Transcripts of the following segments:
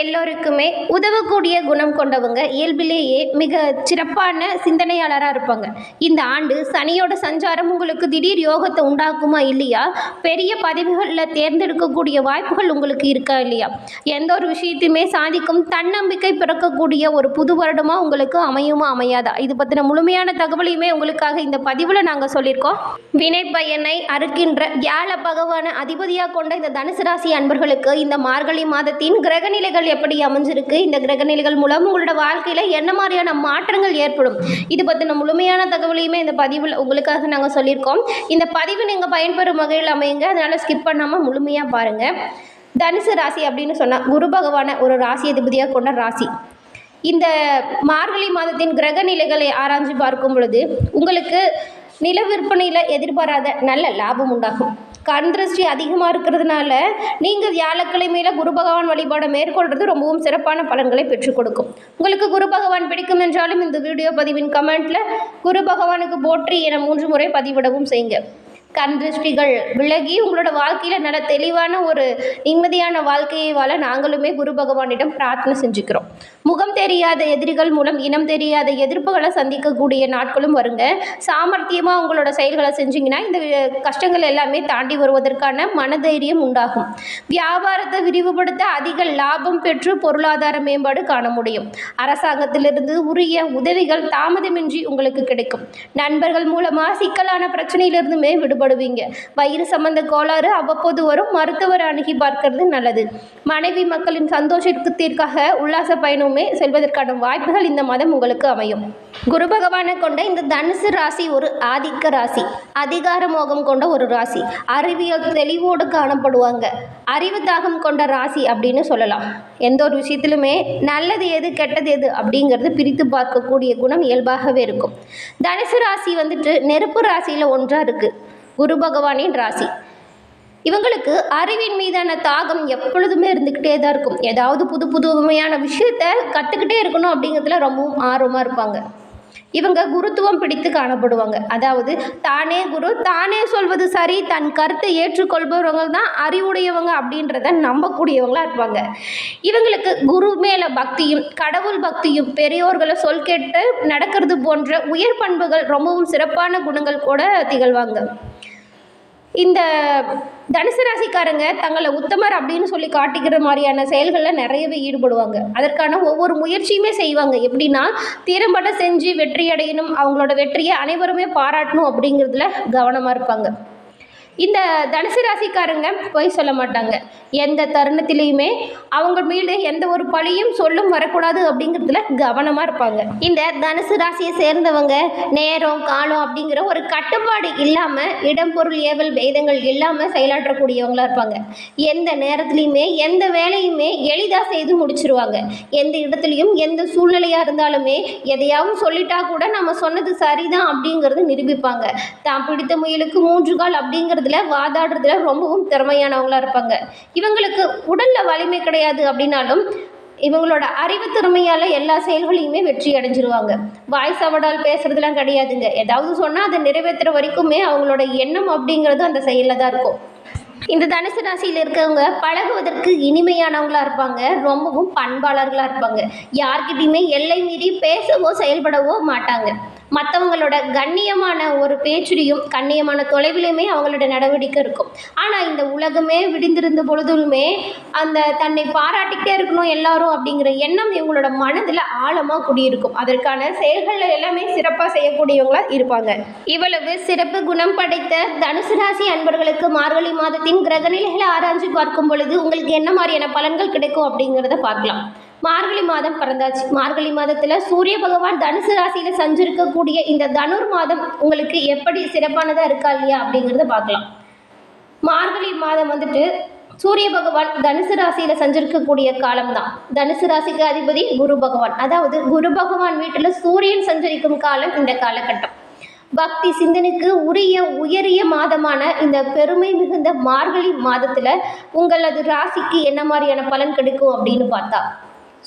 எல்லோருக்குமே உதவக்கூடிய குணம் கொண்டவங்க இயல்பிலேயே மிக சிறப்பான சிந்தனையாளராக இருப்பாங்க. இந்த ஆண்டு சனியோட சஞ்சாரம் உங்களுக்கு திடீர் யோகத்தை உண்டாக்குமா இல்லையா? பெரிய பதவிகளில் தேர்ந்தெடுக்கக்கூடிய வாய்ப்புகள் உங்களுக்கு இருக்கா இல்லையா? எந்த ஒரு விஷயத்தையுமே சாதிக்கும் தன்னம்பிக்கை பிறக்கக்கூடிய ஒரு புது வருடமாக உங்களுக்கு அமையுமா அமையாதா? இது பற்றின முழுமையான தகவலையுமே உங்களுக்காக இந்த பதிவில் நாங்கள் சொல்லியிருக்கோம். வினை பயனை அறுக்கின்ற வியாழ பகவான அதிபதியாக கொண்ட இந்த தனுசு ராசி அன்பர்களுக்கு இந்த மார்கழி மாதத்தின் கிரகநிலைகள் எப்படி அமைஞ்சிருக்கு? இந்த கிரகநிலைகள் மூலம் உங்களோட வாழ்க்கையில் என்ன மாதிரியான மாற்றங்கள் ஏற்படும்? இது பற்றின முழுமையான தகவலையுமே இந்த பதிவில் உங்களுக்காக நாங்கள் சொல்லியிருக்கோம். இந்த பதிவு நீங்கள் பயன்பெறும் வகையில் அமையுங்க. அதனால் ஸ்கிப் பண்ணாமல் முழுமையாக பாருங்கள் தனுசு ராசி அப்படின்னு சொன்னால் குரு பகவான ஒரு ராசி அதிபதியாக கொண்ட ராசி. இந்த மார்கழி மாதத்தின் கிரக நிலைகளை ஆராய்ஞ்சு பார்க்கும் பொழுது உங்களுக்கு நில விற்பனையில் எதிர்பாராத நல்ல லாபம் உண்டாகும். கண் திருஷ்டி அதிகமாக இருக்கிறதுனால நீங்கள் வியாழக்கிழமையில் குரு பகவான் வழிபாடை மேற்கொள்வது ரொம்பவும் சிறப்பான பலன்களை பெற்றுக் கொடுக்கும். உங்களுக்கு குரு பகவான் பிடிக்கும் என்றாலும் இந்த வீடியோ பதிவின் கமெண்ட்டில் குரு பகவானுக்கு போற்றி என மூன்று முறை பதிவிடவும் செய்யுங்க. கண் திருஷ்டிகள் விலகி உங்களோட வாழ்க்கையில் நல்ல தெளிவான ஒரு நிம்மதியான வாழ்க்கையை வாழ நாங்களுமே குரு பகவானிடம் பிரார்த்தனை செஞ்சுக்கிறோம். முகம் தெரியாத எதிரிகள் மூலம் இனம் தெரியாத எதிர்ப்புகளை சந்திக்கக்கூடிய நாட்களும் வருங்க. சாமர்த்தியமாக உங்களோட செயல்களை செஞ்சிங்கன்னா இந்த கஷ்டங்கள் எல்லாமே தாண்டி வருவதற்கான மனதைரியம் உண்டாகும். வியாபாரத்தை விரிவுபடுத்த அதிக லாபம் பெற்று பொருளாதார மேம்பாடு காண முடியும். அரசாங்கத்திலிருந்து உரிய உதவிகள் தாமதமின்றி உங்களுக்கு கிடைக்கும். நண்பர்கள் மூலமாக சிக்கலான பிரச்சனையிலிருந்துமே விடுபடுவீங்க. வயிறு சம்பந்த கோளாறு அவ்வப்போது வரும். மருத்துவர் அணுகி பார்க்கறது நல்லது. மனைவி மக்களின் சந்தோஷத்திற்காக உல்லாச பயணம் செல்வதற்கான வாய்ப்புகள் இந்த மாதம் உங்களுக்கு அமையும். குரு பகவானை கொண்ட இந்த தனுசு ராசி ஒரு ஆதிக்க ராசி அதிகார மோகம் கொண்ட ஒரு ராசி அறிவியல் தெளிவோடு காணப்படுவாங்க. அறிவு தாகம் கொண்ட ராசி அப்படின்னு சொல்லலாம். எந்த ஒரு விஷயத்திலுமே நல்லது எது கெட்டது எது அப்படிங்கிறது பிரித்து பார்க்கக்கூடிய குணம் இயல்பாகவே இருக்கும். தனுசு ராசி வந்துட்டு நெருப்பு ராசியில் ஒன்றாக இருக்குது குரு பகவானின் ராசி. இவங்களுக்கு அறிவின் மீதான தாகம் எப்பொழுதுமே இருந்துக்கிட்டே தான் இருக்கும். ஏதாவது புது புதுமையான விஷயத்த கற்றுக்கிட்டே இருக்கணும் அப்படிங்கிறதுல ரொம்பவும் ஆர்வமாக இருப்பாங்க. இவங்க குருத்துவம் பிடித்து காணப்படுவாங்க. அதாவது தானே குரு தானே சொல்வது சரி தன் கருத்தை ஏற்றுக்கொள்பவங்க தான் அறிவுடையவங்க அப்படின்றத நம்பக்கூடியவங்களாக இருப்பாங்க. இவங்களுக்கு குரு மேல பக்தியும் கடவுள் பக்தியும் பெரியோர்களை சொல் கேட்டு நடக்கிறது போன்ற உயர் பண்புகள் ரொம்பவும் சிறப்பான குணங்கள் கூட திகழ்வாங்க. இந்த தனுசு ராசிக்காரங்க தங்களை உத்தமர் அப்படின்னு சொல்லி காட்டிக்கிற மாதிரியான செயல்களில் நிறையவே ஈடுபடுவாங்க. அதற்கான ஒவ்வொரு முயற்சியுமே செய்வாங்க. எப்படின்னா திறம்பட செஞ்சு வெற்றி அடையணும் அவங்களோட வெற்றியை அனைவருமே பாராட்டணும் அப்படிங்கிறதுல கவனமாக இருப்பாங்க. இந்த தனுசு ராசிக்காரங்க பொய் சொல்ல மாட்டாங்க. எந்த தருணத்திலையுமே அவங்க மீது எந்த ஒரு பழியும் சொல்லும் வரக்கூடாது அப்படிங்கிறதுல கவனமாக இருப்பாங்க. இந்த தனுசு ராசியை சேர்ந்தவங்க நேரம் காலம் அப்படிங்கிற ஒரு கட்டுப்பாடு இல்லாமல் இடம் பொருள் ஏவல் வேதங்கள் இல்லாமல் செயலாற்றக்கூடியவங்களா இருப்பாங்க. எந்த நேரத்துலையுமே எந்த வேலையுமே எளிதாக செய்து முடிச்சிருவாங்க. எந்த இடத்துலையும் எந்த சூழ்நிலையாக இருந்தாலுமே எதையாவது சொல்லிட்டா கூட நம்ம சொன்னது சரிதான் அப்படிங்கிறது நிரூபிப்பாங்க. தான் பிடித்த முயலுக்கு மூன்று கால் அப்படிங்கிறது பேசுறதுல வாதாடுறதுல ரொம்பவும் திறமையானவங்களா இருப்பாங்க. இவங்களுக்கு உடல்ல வலிமை கிடையாது அப்படின்னாலும் இவங்களோட அறிவு திறமையால் எல்லா செயல்களையுமே வெற்றி அடைஞ்சிருவாங்க. வாய் சவடால் பேசுறதுலாம் கிடையாதுங்க. ஏதாவது சொன்னால் அதை நிறைவேற்றுற வரைக்குமே அவங்களோட எண்ணம் அப்படிங்கிறது அந்த செயலில் தான் இருக்கும். இந்த தனுசு ராசியில் இருக்கவங்க பழகுவதற்கு இனிமையானவங்களா இருப்பாங்க. ரொம்பவும் பண்பாளர்களாக இருப்பாங்க. யார்கிட்டயுமே எல்லை மீறி பேசவோ செயல்படவோ மாட்டாங்க. மற்றவங்களோட கண்ணியமான ஒரு பேச்சுலையும் கண்ணியமான தொலைவிலுமே அவங்களோட நடவடிக்கை இருக்கும். ஆனால் இந்த உலகமே விடிந்திருந்த பொழுதுமே அந்த தன்னை பாராட்டிக்கிட்டே இருக்கணும் எல்லாரும் அப்படிங்கிற எண்ணம் இவங்களோட மனதில் ஆழமாக குடியிருக்கும். அதற்கான செயல்கள் எல்லாமே சிறப்பாக செய்யக்கூடியவங்களாக இருப்பாங்க. இவ்வளவு சிறப்பு குணம் படைத்த தனுசு ராசி அன்பர்களுக்கு மார்கழி மாதத்தின் கிரகநிலைகளை ஆராய்ச்சி பார்க்கும் பொழுது உங்களுக்கு என்ன மாதிரியான பலன்கள் கிடைக்கும் அப்படிங்கிறத பார்க்கலாம். மார்கழி மாதம் பிறந்தாச்சு. மார்கழி மாதத்தில் சூரிய பகவான் தனுசு ராசியில் சஞ்சிருக்கக்கூடிய இந்த தனுர் மாதம் உங்களுக்கு எப்படி சிறப்பானதாக இருக்கா இல்லையா அப்படிங்கிறத பார்க்கலாம். மார்கழி மாதம் வந்துட்டு சூரிய பகவான் தனுசு ராசியில் சஞ்சரிக்கக்கூடிய காலம்தான். தனுசு ராசிக்கு அதிபதி குரு பகவான். அதாவது குரு பகவான் வீட்டில் சூரியன் சஞ்சரிக்கும் காலம் இந்த காலகட்டம். பக்தி சிந்தனைக்கு உரிய உயரிய மாதமான இந்த பெருமை மிகுந்த மார்கழி மாதத்தில் உங்களது ராசிக்கு என்ன மாதிரியான பலன் கிடைக்கும் அப்படின்னு பார்த்தா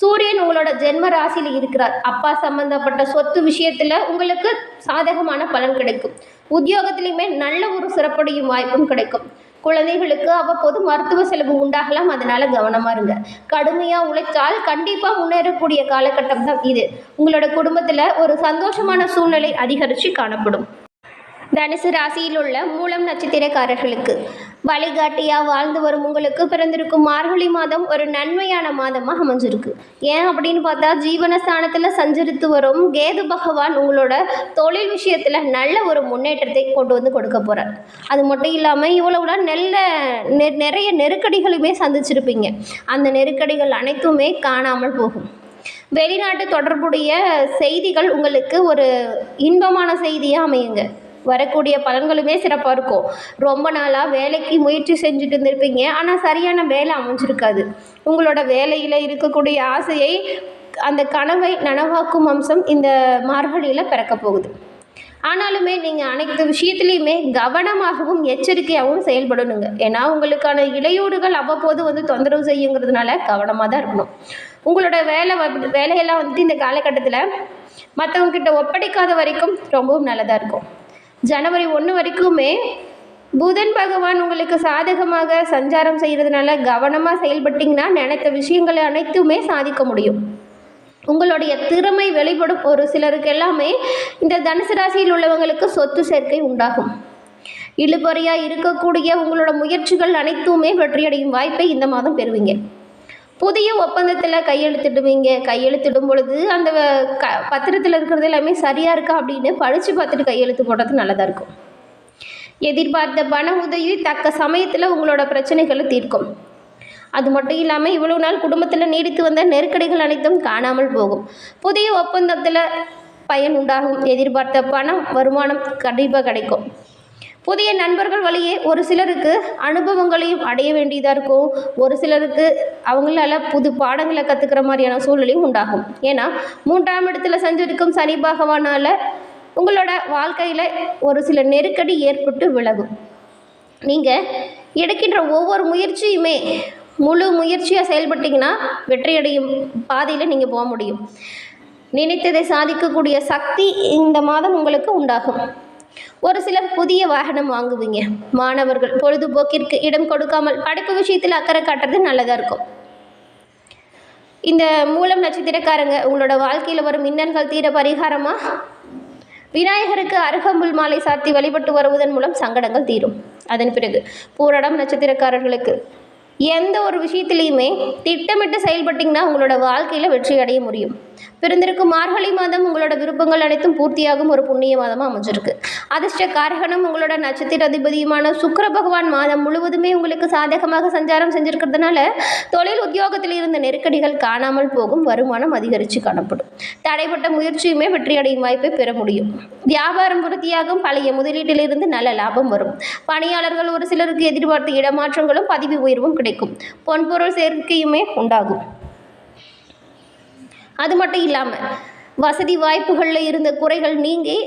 சூரியன் உங்களோட ஜென்ம ராசியில் இருக்கிறார். அப்பா சம்பந்தப்பட்ட சொத்து விஷயத்தில் உங்களுக்கு சாதகமான பலன் கிடைக்கும். உத்தியோகத்திலையுமே நல்ல ஒரு சிறப்படையும் வாய்ப்பும் கிடைக்கும். குழந்தைகளுக்கு அவ்வப்போது மருத்துவ செலவு உண்டாகலாம். அதனால் கவனமாக இருங்க. கடுமையாக உழைத்தால் கண்டிப்பாக முன்னேறக்கூடிய காலகட்டம் தான் இது. உங்களோட குடும்பத்தில் ஒரு சந்தோஷமான சூழ்நிலை அதிகரித்து காணப்படும். தனுசு ராசியில் உள்ள மூலம் நட்சத்திரக்காரர்களுக்கு வழிகாட்டியாக வாழ்ந்து வரும் உங்களுக்கு பிறந்திருக்கும் மார்கழி மாதம் ஒரு நன்மையான மாதமாக அமைஞ்சிருக்கு. ஏன் அப்படின்னு பார்த்தா ஜீவனஸ்தானத்தில் சஞ்சரித்து வரும் கேது பகவான் உங்களோட தொழில் விஷயத்தில் நல்ல ஒரு முன்னேற்றத்தை கொண்டு வந்து கொடுக்க போகிறார் அது மட்டும் இல்லாமல் இவ்வளவுல நல்ல நெ நிறைய நெருக்கடிகளுமே சந்திச்சிருப்பீங்க. அந்த நெருக்கடிகள் அனைத்துமே காணாமல் போகும். வெளிநாட்டு தொடர்புடைய செய்திகள் உங்களுக்கு ஒரு இன்பமான செய்தியாக அமையுங்க. வரக்கூடிய பலன்களுமே சிறப்பாக இருக்கும். ரொம்ப நாளாக வேலைக்கு முயற்சி செஞ்சுட்டு இருந்திருப்பீங்க. ஆனால் சரியான வேலை அமைஞ்சிருக்காது. உங்களோட வேலையில் இருக்கக்கூடிய ஆசையை அந்த கனவை நனவாக்கும் அம்சம் இந்த மார்கழியில் பிறக்க போகுது. ஆனாலுமே நீங்கள் அனைத்து விஷயத்துலையுமே கவனமாகவும் எச்சரிக்கையாகவும் செயல்படணுங்க. ஏன்னா உங்களுக்கான இடையூறுகள் அவ்வப்போது வந்து தொந்தரவு செய்யுங்கிறதுனால கவனமாக தான் இருக்கணும். உங்களோட வேலை வேலையெல்லாம் வந்துட்டு இந்த காலகட்டத்தில் மற்றவங்க கிட்ட ஒப்படைக்காத வரைக்கும் ரொம்பவும் நல்லதாக இருக்கும். ஜனவரி ஒன்று வரைக்குமே புதன் பகவான் உங்களுக்கு சாதகமாக சஞ்சாரம் செய்கிறதுனால கவனமாக செயல்பட்டிங்கன்னா நினைத்த விஷயங்களை அனைத்துமே சாதிக்க முடியும். உங்களுடைய திறமை வெளிப்படும் ஒரு சிலருக்கு எல்லாமே இந்த தனுசு ராசியில் உள்ளவங்களுக்கு சொத்து சேர்க்கை உண்டாகும். இழுபறையாக இருக்கக்கூடிய உங்களோட முயற்சிகள் அனைத்துமே வெற்றியடையும் வாய்ப்பை இந்த மாதம் பெறுவீங்க. புதிய ஒப்பந்தத்தில் கையெழுத்திடுவீங்க. கையெழுத்திடும் பொழுது அந்த க பத்திரத்தில் இருக்கிறது எல்லாமே சரியாக இருக்கா அப்படின்னு படித்து பார்த்துட்டு கையெழுத்து போடுறது நல்லதாக இருக்கும். எதிர்பார்த்த பண உதவி தக்க சமயத்தில் உங்களோட பிரச்சனைகளை தீர்க்கும். அது மட்டும் இல்லாமல் இவ்வளவு நாள் குடும்பத்தில் நீடித்து வந்த நெருக்கடிகள் அனைத்தும் காணாமல் போகும். புதிய ஒப்பந்தத்தில் பயன் உண்டாகும். எதிர்பார்த்த பணம் வருமானம் கண்டிப்பாக கிடைக்கும். புதிய நண்பர்கள் வழியே ஒரு சிலருக்கு அனுபவங்களையும் அடைய வேண்டியதாக இருக்கும். ஒரு சிலருக்கு அவங்களால புது பாடங்களை கற்றுக்கிற மாதிரியான சூழ்நிலையும் உண்டாகும். ஏன்னா மூன்றாம் இடத்துல சஞ்சரிக்கும் சனி பகவானால் உங்களோட வாழ்க்கையில் ஒரு சில நெருக்கடி ஏற்பட்டு விலகும். நீங்கள் எடுக்கின்ற ஒவ்வொரு முயற்சியுமே முழு முயற்சியாக செயல்பட்டீங்கன்னா வெற்றியடையும் பாதையில் நீங்கள் போக முடியும். நினைத்ததை சாதிக்கக்கூடிய சக்தி இந்த மாதம் உங்களுக்கு உண்டாகும். ஒரு சிலர் புதிய வாகனம் வாங்குவீங்க. மாணவர்கள் பொழுதுபோக்கிற்கு இடம் கொடுக்காமல் படிப்பு விஷயத்தில் அக்கறை காட்டுறது நல்லதாக இருக்கும். இந்த மூலம் நட்சத்திரக்காரங்க உங்களோட வாழ்க்கையில் வரும் இன்னல்கள் தீர பரிகாரமாக விநாயகருக்கு அருகம்புல் மாலை சாத்தி வழிபட்டு வருவதன் மூலம் சங்கடங்கள் தீரும். அதன் பிறகு பூரடம் நட்சத்திரக்காரர்களுக்கு. எந்த ஒரு விஷயத்துலையுமே திட்டமிட்டு செயல்பட்டிங்கன்னா உங்களோட வாழ்க்கையில் வெற்றி அடைய முடியும். பிறந்திருக்கும் மார்கழி மாதம் உங்களோட விருப்பங்கள் அனைத்தும் பூர்த்தியாகும் ஒரு புண்ணிய மாதமாக அமைஞ்சிருக்கு. அதிர்ஷ்ட காரகணம் உங்களோட நட்சத்திர அதிபதியுமான சுக்கர பகவான் மாதம் முழுவதுமே உங்களுக்கு சாதகமாக சஞ்சாரம் செஞ்சிருக்கிறதுனால தொழில் உத்தியோகத்தில் இருந்த நெருக்கடிகள் காணாமல் போகும் வருமானம் அதிகரித்து காணப்படும். தடைப்பட்ட முயற்சியுமே வெற்றியடையும் வாய்ப்பை பெற முடியும். வியாபாரம் பூர்த்தியாகும் பழைய முதலீட்டிலிருந்து நல்ல லாபம் வரும். பணியாளர்கள் ஒரு சிலருக்கு எதிர்பார்த்த இடமாற்றங்களும் பதவி உயர்வும் கிடைக்கும். பொன்பொருள் சேர்க்கையுமே உண்டாகும். அது மட்டும் இல்லாமல் வசதி வாய்ப்புகளில் இருந்த குறைகள் நீங்கி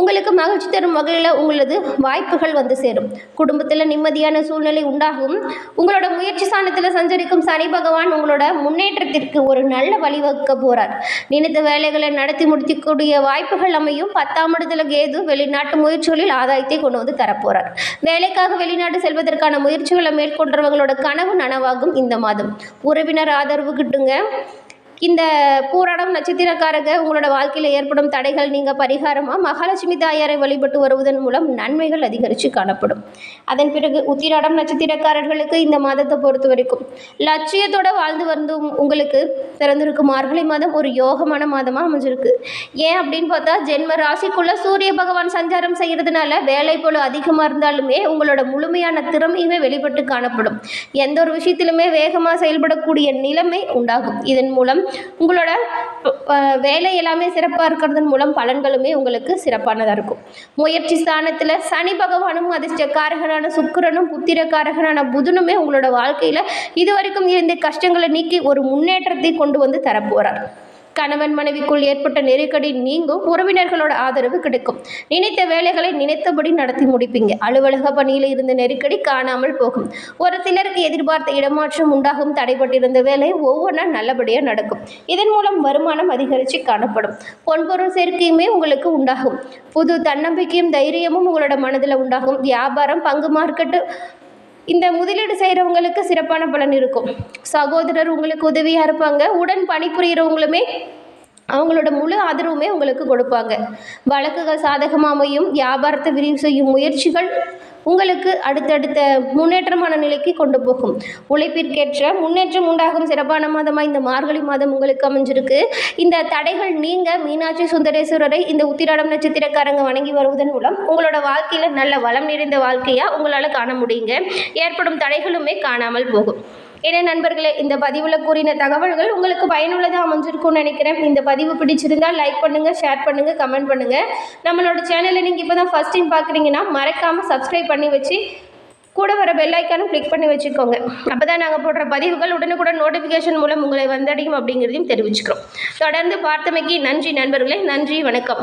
உங்களுக்கு மகிழ்ச்சி தரும் வகையில் உங்களது வாய்ப்புகள் வந்து சேரும். குடும்பத்தில் நிம்மதியான சூழ்நிலை உண்டாகும். உங்களோட முயற்சி சாணத்தில் சஞ்சரிக்கும் சனி பகவான் உங்களோட முன்னேற்றத்திற்கு ஒரு நல்ல வழிவகுக்க போகிறார் நினைத்த வேலைகளை நடத்தி முடிக்கக்கூடிய வாய்ப்புகள் அமையும். பத்தாம் இடத்துல கேது வெளிநாட்டு முயற்சிகளில் ஆதாயத்தை கொண்டு வந்து தரப்போகிறார் வேலைக்காக வெளிநாடு செல்வதற்கான முயற்சிகளை மேற்கொண்டவங்களோட கனவு நனவாகும் இந்த மாதம். உறவினர் ஆதரவு கிட்டுங்க. இந்த பூராடம் நட்சத்திரக்காரங்க உங்களோட வாழ்க்கையில் ஏற்படும் தடைகள் நீங்கள் பரிகாரமாக மகாலட்சுமி தாயாரை வழிபட்டு வருவதன் மூலம் நன்மைகள் அதிகரித்து காணப்படும். அதன் பிறகு உத்திராடம் நட்சத்திரக்காரர்களுக்கு இந்த மாதத்தை பொறுத்த வரைக்கும் லட்சியத்தோட வாழ்ந்து வந்து உங்களுக்கு பிறந்திருக்கும் மார்கழி மாதம் ஒரு யோகமான மாதமாக அமைஞ்சிருக்கு. ஏன் அப்படின்னு பார்த்தா ஜென்ம ராசிக்குள்ளே சூரிய பகவான் சஞ்சாரம் செய்கிறதுனால வேலை போல அதிகமாக இருந்தாலுமே உங்களோட முழுமையான திறமையுமே வெளிப்பட்டு காணப்படும். எந்த ஒரு விஷயத்திலுமே வேகமாக செயல்படக்கூடிய நிலைமை உண்டாகும். இதன் மூலம் உங்களோட வேலை எல்லாமே சிறப்பாக இருக்கிறதன் மூலம் பலன்களுமே உங்களுக்கு சிறப்பானதாக இருக்கும். முயற்சி ஸ்தானத்தில் சனி பகவானும் அதிர்ஷ்டக்காரகனான சுக்கிரனும் புத்திரக்காரகனான புதனுமே உங்களோட வாழ்க்கையில் இதுவரைக்கும் இருந்த கஷ்டங்களை நீக்கி ஒரு முன்னேற்றத்தை கொண்டு வந்து தரப்போகிறார் கணவன் மனைவிக்குள் ஏற்பட்ட நெருக்கடி நீங்கும் உறவினர்களோட ஆதரவு கிடைக்கும். நினைத்த வேலைகளை நினைத்தபடி நடத்தி முடிப்பீங்க. அலுவலக பணியில் இருந்த நெருக்கடி காணாமல் போகும். ஒரு சிலருக்கு எதிர்பார்த்த இடமாற்றம் உண்டாகும். தடைப்பட்டிருந்த வேலை ஒவ்வொன்றா நல்லபடியாக நடக்கும். இதன் மூலம் வருமானம் அதிகரித்து காணப்படும். பொன்பொருள் சேர்க்கையுமே உங்களுக்கு உண்டாகும். புது தன்னம்பிக்கையும் தைரியமும் உங்களோட மனதில் உண்டாகும். வியாபாரம் பங்கு மார்க்கெட்டு இந்த முதலீடு செய்கிறவங்களுக்கு சிறப்பான பலன் இருக்கும். சகோதரர் உங்களுக்கு உதவியாக இருப்பாங்க. உடன் பணிபுரிகிறவங்களுமே அவங்களோட முழு ஆதரவுமே உங்களுக்கு கொடுப்பாங்க. வழக்குகள் சாதகமாக அமையும். வியாபாரத்தை விரிவு செய்யும் முயற்சிகள் உங்களுக்கு அடுத்தடுத்த முன்னேற்றமான நிலைக்கு கொண்டு போகும். உழைப்பிற்கேற்ற முன்னேற்றம் உண்டாகும் சிறப்பான மாதமாக இந்த மார்கழி மாதம் உங்களுக்கு அமைஞ்சிருக்கு. இந்த தடைகள் நீங்க மீனாட்சி சுந்தரேஸ்வரரை இந்த உத்திராடம் நட்சத்திரக்காரங்க வணங்கி வருவதன் மூலம் உங்களோட வாழ்க்கையில் நல்ல வளம் நிறைந்த வாழ்க்கையாக உங்களால் காண முடியுங்க. ஏற்படும் தடைகளுமே காணாமல் போகும். ஏன்னா நண்பர்களே இந்த பதிவில் கூறின தகவல்கள் உங்களுக்கு பயனுள்ளதாக அமைஞ்சிருக்கும்னு நினைக்கிறேன். இந்த பதிவு பிடிச்சிருந்தால் லைக் பண்ணுங்கள் ஷேர் பண்ணுங்கள் கமெண்ட் பண்ணுங்கள் நம்மளோட சேனலை நீங்கள் இப்போ தான் ஃபஸ்ட் டைம் பார்க்குறீங்கன்னா மறக்காமல் சப்ஸ்கிரைப் பண்ணி வச்சு கூட வர பெல் ஐக்கானும் கிளிக் பண்ணி வச்சுக்கோங்க. அப்போ தான் நாங்கள் போடுற பதிவுகள் உடனுக்குடன் நோட்டிஃபிகேஷன் மூலம் உங்களை வந்தடையும் அப்படிங்கிறதையும் தெரிவிச்சுக்கிறோம். தொடர்ந்து பார்த்தமைக்கு நன்றி நண்பர்களே நன்றி வணக்கம்.